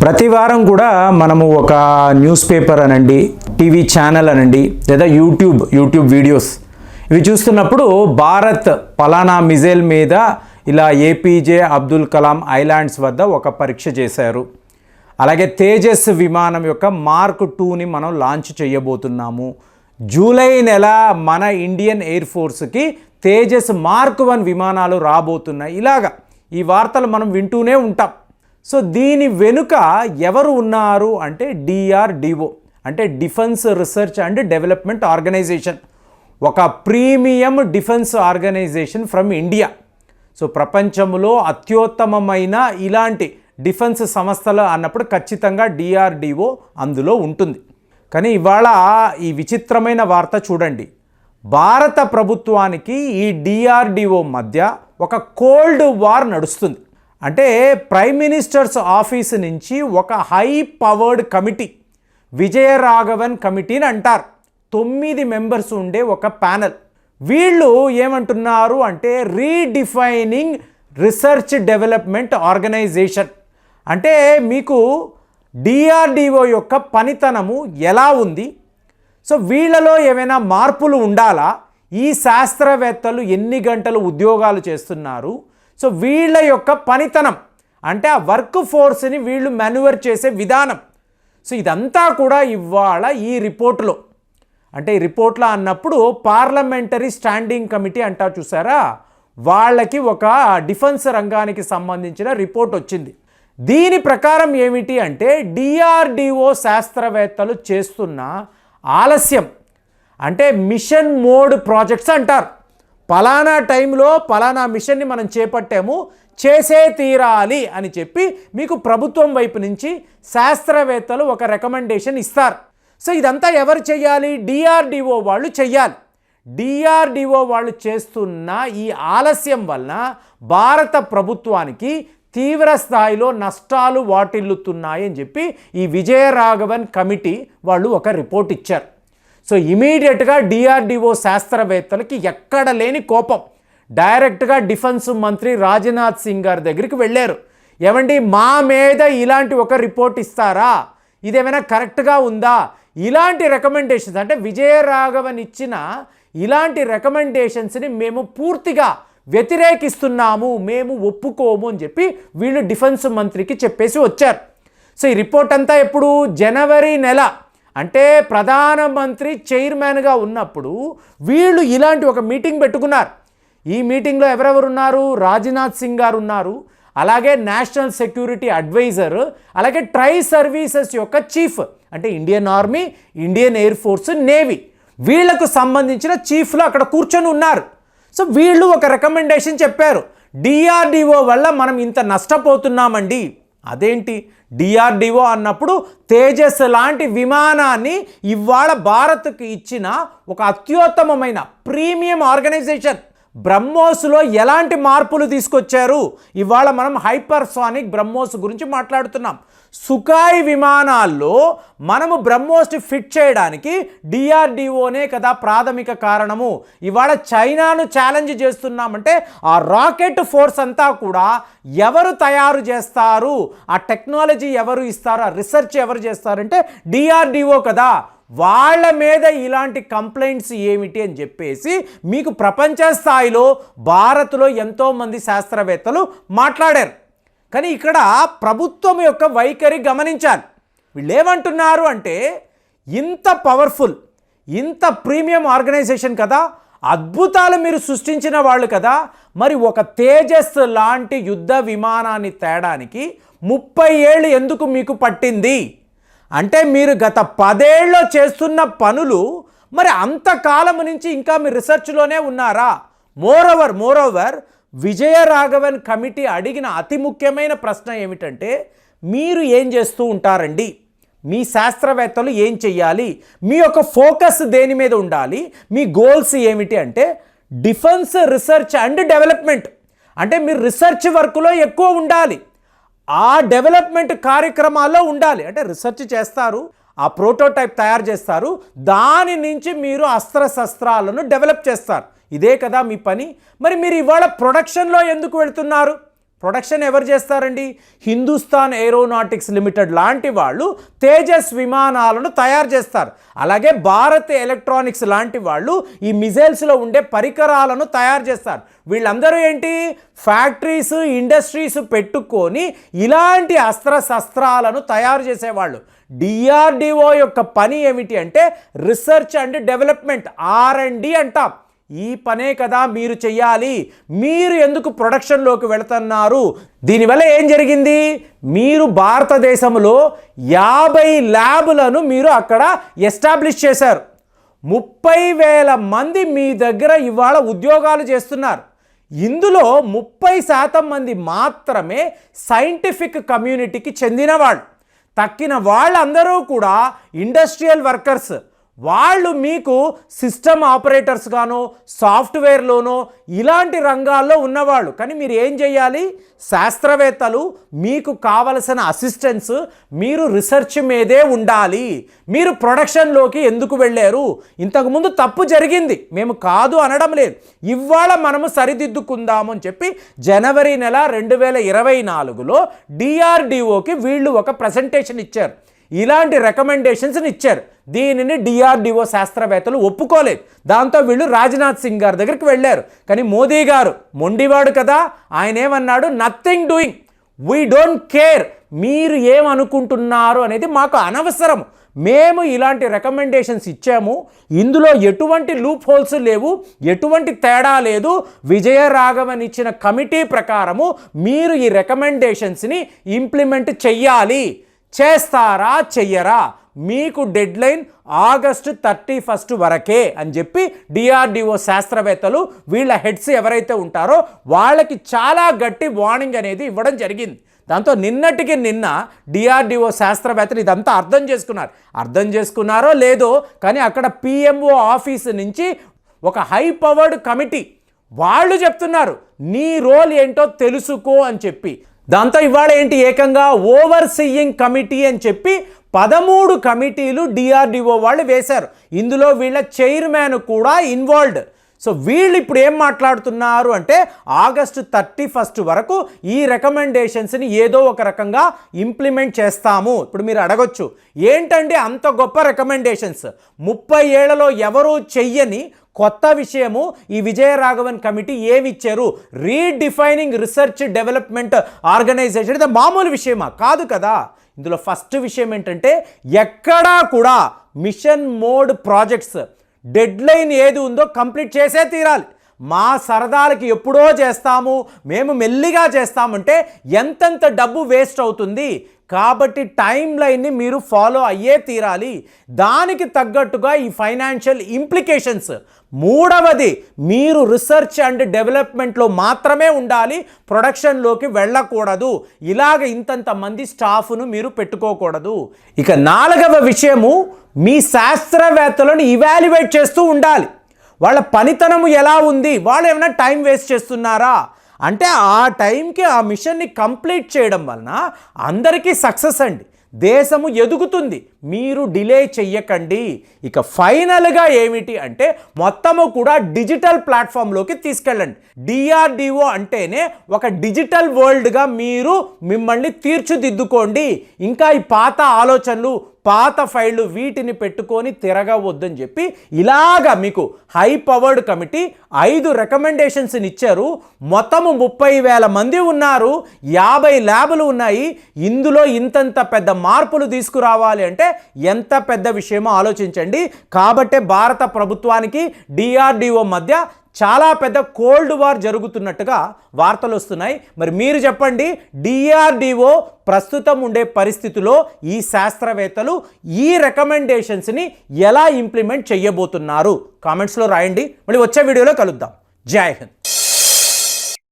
ప్రతి వారం కూడా మనము ఒక న్యూస్ పేపర్ అనండి టీవీ ఛానల్ అనండి లేదా యూట్యూబ్ యూట్యూబ్ వీడియోస్. ఇవి చూస్తున్నప్పుడు భారత్ పలానా మిజైల్ మీద ఇలా ఏపీజే అబ్దుల్ కలాం ఐలాండ్స్ వద్ద ఒక పరీక్ష చేశారు. అలాగే తేజస్ విమానం యొక్క మార్క్ టూని మనం లాంచ్ చేయబోతున్నాము. జూలై నెల మన ఇండియన్ ఎయిర్ ఫోర్స్కి తేజస్ మార్క్ వన్ విమానాలు రాబోతున్నాయి. ఇలాగా ఈ వార్తలు మనం వింటూనే ఉంటాం. సో దీని వెనుక ఎవరు ఉన్నారు అంటే డిఆర్డిఓ అంటే defence research and development organisation ఒక premium defence organisation from India. So ప్రపంచంలో అత్యుత్తమమైన ఇలాంటి డిఫెన్స్ సంస్థలు అన్నప్పుడు ఖచ్చితంగా డిఆర్డిఓ అందులో ఉంటుంది. కానీ ఇవాళ ఈ విచిత్రమైన వార్త చూడండి. భారత ప్రభుత్వానికి ఈ డిఆర్డిఓ మధ్య ఒక కోల్డ్ వార్ నడుస్తుంది. అంటే ప్రైమ్ మినిస్టర్స్ ఆఫీస్ నుంచి ఒక హై పవర్డ్ కమిటీ విజయరాఘవన్ కమిటీని అంటారు. తొమ్మిది మెంబర్స్ ఉండే ఒక ప్యానెల్. వీళ్ళు ఏమంటున్నారు అంటే రీడిఫైనింగ్ రీసెర్చ్ డెవలప్మెంట్ ఆర్గనైజేషన్. అంటే మీకు డిఆర్డిఓ యొక్క పనితనము ఎలా ఉంది? సో వీళ్ళలో ఏమైనా మార్పులు ఉండాలా? ఈ శాస్త్రవేత్తలు ఎన్ని గంటలు ఉద్యోగాలు చేస్తున్నారు? సో వీళ్ళ యొక్క పనితనం అంటే ఆ వర్క్ ఫోర్స్ని వీళ్ళు మెన్యువర్ చేసే విధానం. సో ఇదంతా కూడా ఇవాళ ఈ రిపోర్ట్లో. అంటే ఈ రిపోర్ట్లో అన్నప్పుడు పార్లమెంటరీ స్టాండింగ్ కమిటీ అంటారు చూసారా? వాళ్ళకి ఒక డిఫెన్స్ రంగానికి సంబంధించిన రిపోర్ట్ వచ్చింది. దీని ప్రకారం ఏమిటి అంటే డిఆర్డిఓ శాస్త్రవేత్తలు చేస్తున్న ఆలస్యం అంటే మిషన్ మోడ్ ప్రాజెక్ట్స్ అంటారు. పలానా టైంలో పలానా మిషన్ని మనం చేపట్టాము చేసే తీరాలి అని చెప్పి మీకు ప్రభుత్వం వైపు నుంచి శాస్త్రవేత్తలు ఒక రికమెండేషన్ ఇస్తారు. సో ఇదంతా ఎవరు చేయాలి? డిఆర్డిఓ వాళ్ళు చెయ్యాలి డిఆర్డిఓ వాళ్ళు చేస్తున్న ఈ ఆలస్యం వలన భారత ప్రభుత్వానికి తీవ్ర స్థాయిలో నష్టాలు వాటిల్లుతున్నాయని చెప్పి ఈ విజయరాఘవన్ కమిటీ వాళ్ళు ఒక రిపోర్ట్ ఇచ్చారు. సో ఇమీడియట్గా డిఆర్డిఓ శాస్త్రవేత్తలకి ఎక్కడ లేని కోపం. డైరెక్ట్గా డిఫెన్స్ మంత్రి రాజ్నాథ్ సింగ్ గారి దగ్గరికి వెళ్ళారు. ఏమండి మా మీద ఇలాంటి ఒక రిపోర్ట్ ఇస్తారా? ఇదేమైనా కరెక్ట్గా ఉందా? ఇలాంటి రికమెండేషన్స్ అంటే విజయరాఘవన్ ఇచ్చిన ఇలాంటి రికమెండేషన్స్ని మేము పూర్తిగా వ్యతిరేకిస్తున్నాము మేము ఒప్పుకోము అని చెప్పి వీళ్ళు డిఫెన్స్ మంత్రికి చెప్పేసి వచ్చారు. సో ఈ రిపోర్ట్ అంతా ఎప్పుడు? జనవరి నెల. అంటే ప్రధానమంత్రి చైర్మన్గా ఉన్నప్పుడు వీళ్ళు ఇలాంటి ఒక మీటింగ్ పెట్టుకున్నారు. ఈ మీటింగ్లో ఎవరెవరు ఉన్నారు రాజ్నాథ్ సింగ్ గారు ఉన్నారు అలాగే నేషనల్ సెక్యూరిటీ అడ్వైజర్ అలాగే ట్రై సర్వీసెస్ యొక్క చీఫ్ అంటే Indian army Indian air force navy. వీళ్ళకు సంబంధించిన చీఫ్లు అక్కడ కూర్చొని ఉన్నారు. సో వీళ్ళు ఒక రికమెండేషన్ చెప్పారు. డిఆర్డిఓ వల్ల మనం ఇంత నష్టపోతున్నామండి. అదేంటి? డిఆర్డిఓ అన్నప్పుడు తేజస్ లాంటి విమానాన్ని ఇవాళ భారత్కి ఇచ్చిన ఒక అత్యుత్తమమైన ప్రీమియం ఆర్గనైజేషన్. బ్రహ్మోస్లో ఎలాంటి మార్పులు తీసుకొచ్చారు? ఇవాళ మనం హైపర్సానిక్ బ్రహ్మోస్ గురించి మాట్లాడుతున్నాం. సుఖాయి విమానాల్లో మనము బ్రహ్మోస్ని ఫిట్ చేయడానికి డిఆర్డిఓనే కదా ప్రాథమిక కారణము. ఇవాళ చైనాను ఛాలెంజ్ చేస్తున్నామంటే ఆ రాకెట్ ఫోర్స్ అంతా కూడా ఎవరు తయారు చేస్తారు? ఆ టెక్నాలజీ ఎవరు ఇస్తారు? ఆ రీసెర్చ్ ఎవరు చేస్తారంటే డిఆర్డిఓ కదా. వాళ్ళ మీద ఇలాంటి కంప్లైంట్స్ ఏమిటి అని చెప్పేసి మీకు ప్రపంచ స్థాయిలో భారత్లో ఎంతోమంది శాస్త్రవేత్తలు మాట్లాడారు. కానీ ఇక్కడ ప్రభుత్వం యొక్క వైఖరి గమనించాలి. వీళ్ళు ఏమంటున్నారు అంటే ఇంత పవర్ఫుల్ ఇంత ప్రీమియం ఆర్గనైజేషన్ కదా అద్భుతాలు మీరు సృష్టించిన వాళ్ళు కదా మరి ఒక తేజస్ లాంటి యుద్ధ విమానాన్ని తేడానికి ముప్పై ఏళ్ళు ఎందుకు మీకు పట్టింది? అంటే మీరు గత పదేళ్ళు చేస్తున్న పనులు మరి అంతకాలం నుంచి ఇంకా మీ రీసెర్చ్లోనే ఉన్నారా? మోరోవర్ విజయరాఘవన్ కమిటీ అడిగిన అతి ముఖ్యమైన ప్రశ్న ఏమిటంటే మీరు ఏం చేస్తూ ఉంటారండి? మీ శాస్త్రవేత్తలు ఏం చెయ్యాలి? మీ యొక్క ఫోకస్ దేని మీద ఉండాలి? మీ గోల్స్ ఏమిటి అంటే డిఫెన్స్ రీసెర్చ్ అండ్ డెవలప్మెంట్. అంటే మీరు రీసెర్చ్ వర్క్లో ఎక్కువ ఉండాలి. ఆ డెవలప్మెంట్ కార్యక్రమాల్లో ఉండాలి. అంటే రీసెర్చ్ చేస్తారు ఆ ప్రోటోటైప్ తయారు చేస్తారు దాని నుంచి మీరు అస్త్రశస్త్రాలను డెవలప్ చేస్తారు. ఇదే కదా మీ పని. మరి మీరు ఇవాళ ప్రొడక్షన్లో ఎందుకు వెళ్తున్నారు? ప్రొడక్షన్ ఎవరు చేస్తారండి? హిందుస్థాన్ ఏరోనాటిక్స్ లిమిటెడ్ లాంటి వాళ్ళు తేజస్ విమానాలను తయారు చేస్తారు. అలాగే భారత్ ఎలక్ట్రానిక్స్ లాంటి వాళ్ళు ఈ మిజైల్స్లో ఉండే పరికరాలను తయారు చేస్తారు. వీళ్ళందరూ ఏంటి? ఫ్యాక్టరీస్ ఇండస్ట్రీస్ పెట్టుకొని ఇలాంటి అస్త్ర శస్త్రాలను తయారు చేసేవాళ్ళు. డిఆర్డిఓ యొక్క పని ఏమిటి అంటే research and development R and D అంటాం. ఈ పనే కదా మీరు చెయ్యాలి. మీరు ఎందుకు ప్రొడక్షన్లోకి వెళుతున్నారు? దీనివల్ల ఏం జరిగింది? మీరు భారతదేశంలో యాభై ల్యాబులను మీరు అక్కడ ఎస్టాబ్లిష్ చేశారు. ముప్పై వేల మంది మీ దగ్గర ఇవాళ ఉద్యోగాలు చేస్తున్నారు. ఇందులో ముప్పై శాతం మంది మాత్రమే సైంటిఫిక్ కమ్యూనిటీకి చెందిన వాళ్ళు. తక్కిన వాళ్ళందరూ కూడా ఇండస్ట్రియల్ వర్కర్స్. వాళ్ళు మీకు సిస్టమ్ ఆపరేటర్స్గానో సాఫ్ట్వేర్లోనో ఇలాంటి రంగాల్లో ఉన్నవాళ్ళు. కానీ మీరు ఏం చేయాలి? శాస్త్రవేత్తలు మీకు కావలసిన అసిస్టెన్స్ మీరు రీసెర్చ్ మీదే ఉండాలి. మీరు ప్రొడక్షన్లోకి ఎందుకు వెళ్ళారు? ఇంతకుముందు తప్పు జరిగింది. మేము కాదు అనడం లేదు. ఇవాళ మనము సరిదిద్దుకుందాము అని చెప్పి జనవరి నెల రెండు వేల ఇరవై నాలుగులో డిఆర్డిఓకి వీళ్ళు ఒక ప్రజెంటేషన్ ఇచ్చారు. ఇలాంటి రికమెండేషన్స్ని ఇచ్చారు. దీనిని డిఆర్డిఓ శాస్త్రవేత్తలు ఒప్పుకోలేదు. దాంతో వీళ్ళు రాజ్నాథ్ సింగ్ గారి దగ్గరికి వెళ్ళారు. కానీ మోదీ గారు మొండివాడు కదా ఆయన ఏమన్నాడు? Nothing doing we don't care మీరు ఏమనుకుంటున్నారు? అనేది మాకు అనవసరం. మేము ఇలాంటి రికమెండేషన్స్ ఇచ్చాము. ఇందులో ఎటువంటి లూప్ హోల్స్ లేవు. ఎటువంటి తేడా లేదు. విజయ రాఘవన్ ఇచ్చిన కమిటీ ప్రకారము మీరు ఈ రికమెండేషన్స్ని ఇంప్లిమెంట్ చెయ్యాలి. చేస్తారా చెయ్యరా? మీకు deadline August thirty first వరకే అని చెప్పి డిఆర్డిఓ శాస్త్రవేత్తలు వీళ్ళ హెడ్స్ ఎవరైతే ఉంటారో వాళ్ళకి చాలా గట్టి వార్నింగ్ అనేది ఇవ్వడం జరిగింది. దాంతో నిన్నటికి నిన్న డిఆర్డిఓ శాస్త్రవేత్తలు ఇదంతా అర్థం చేసుకున్నారు. అర్థం చేసుకున్నారో లేదో కానీ అక్కడ పిఎంఓ ఆఫీస్ నుంచి ఒక హై పవర్డ్ కమిటీ వాళ్ళు చెప్తున్నారు. నీ రోల్ ఏంటో తెలుసుకో అని చెప్పి. దాంతో ఇవాళ ఏంటి ఏకంగా ఓవర్ సీయింగ్ కమిటీ అని చెప్పి పదమూడు కమిటీలు డిఆర్డిఓ వాళ్ళు వేశారు. ఇందులో వీళ్ళ చైర్మన్ కూడా ఇన్వాల్వ్డ్. సో వీళ్ళు ఇప్పుడు ఏం మాట్లాడుతున్నారు అంటే ఆగస్టు థర్టీ ఫస్ట్ వరకు ఈ రికమెండేషన్స్ని ఏదో ఒక రకంగా ఇంప్లిమెంట్ చేస్తాము. ఇప్పుడు మీరు అడగొచ్చు ఏంటంటే అంత గొప్ప రికమెండేషన్స్? ముప్పై ఏళ్ళలో ఎవరూ చెయ్యని కొత్త విషయము ఈ విజయ రాఘవన్ కమిటీ ఏమిచ్చారు? రీడిఫైనింగ్ రీసెర్చ్ డెవలప్మెంట్ ఆర్గనైజేషన్ ఇది మామూలు విషయమా? కాదు కదా. ఇందులో ఫస్ట్ విషయం ఏంటంటే ఎక్కడా కూడా మిషన్ మోడ్ ప్రాజెక్ట్స్ డెడ్లైన్ ఏది ఉందో కంప్లీట్ చేసే తీరాలి. మా సరదాలకి ఎప్పుడో చేస్తాము మేము మెల్లిగా చేస్తామంటే ఎంతెంత డబ్బు వేస్ట్ అవుతుంది? కాబట్టి టైం లైన్ని మీరు ఫాలో అయ్యే తీరాలి. దానికి తగ్గట్టుగా ఈ ఫైనాన్షియల్ ఇంప్లికేషన్స్. మూడవది మీరు రీసెర్చ్ అండ్ డెవలప్మెంట్లో మాత్రమే ఉండాలి ప్రొడక్షన్లోకి వెళ్ళకూడదు. ఇలాగ ఇంతంత మంది స్టాఫ్ను మీరు పెట్టుకోకూడదు. ఇక నాలుగవ విషయము మీ శాస్త్రవేత్తలను ఇవాల్యువేట్ చేస్తూ ఉండాలి. వాళ్ళ పనితనము ఎలా ఉంది? వాళ్ళు ఏమైనా టైం వేస్ట్ చేస్తున్నారా? అంటే ఆ టైంకి ఆ మిషన్ని కంప్లీట్ చేయడం వలన అందరికీ సక్సెస్ అండి. దేశము ఎదుగుతుంది. మీరు డిలే చెయ్యకండి. ఇక ఫైనల్గా ఏమిటి అంటే మొత్తము కూడా డిజిటల్ ప్లాట్ఫామ్లోకి తీసుకెళ్ళండి. డిఆర్డిఓ అంటేనే ఒక డిజిటల్ వరల్డ్గా మీరు మిమ్మల్ని తీర్చిదిద్దుకోండి. ఇంకా ఈ పాత ఆలోచనలు పాత ఫైళ్ళు వీటిని పెట్టుకొని తిరగవద్దని చెప్పి ఇలాగా మీకు హై పవర్డ్ కమిటీ ఐదు రికమెండేషన్స్ని ఇచ్చారు. మొత్తము ముప్పై వేల మంది ఉన్నారు. యాభై ల్యాబులు ఉన్నాయి. ఇందులో ఇంతంత పెద్ద మార్పులు తీసుకురావాలి అంటే ఎంత పెద్ద విషయమో ఆలోచించండి. కాబట్టే భారత ప్రభుత్వానికి డిఆర్డిఓ మధ్య చాలా పెద్ద కోల్డ్ వార్ జరుగుతున్నట్టుగా వార్తలు వస్తున్నాయి. మరి మీరు చెప్పండి డిఆర్డిఓ ప్రస్తుతం ఉండే పరిస్థితిలో ఈ శాస్త్రవేత్తలు ఈ రికమెండేషన్స్ని ఎలా ఇంప్లిమెంట్ చేయబోతున్నారు? కామెంట్స్లో రాయండి. మళ్ళీ వచ్చే వీడియోలో కలుద్దాం. జై హింద్.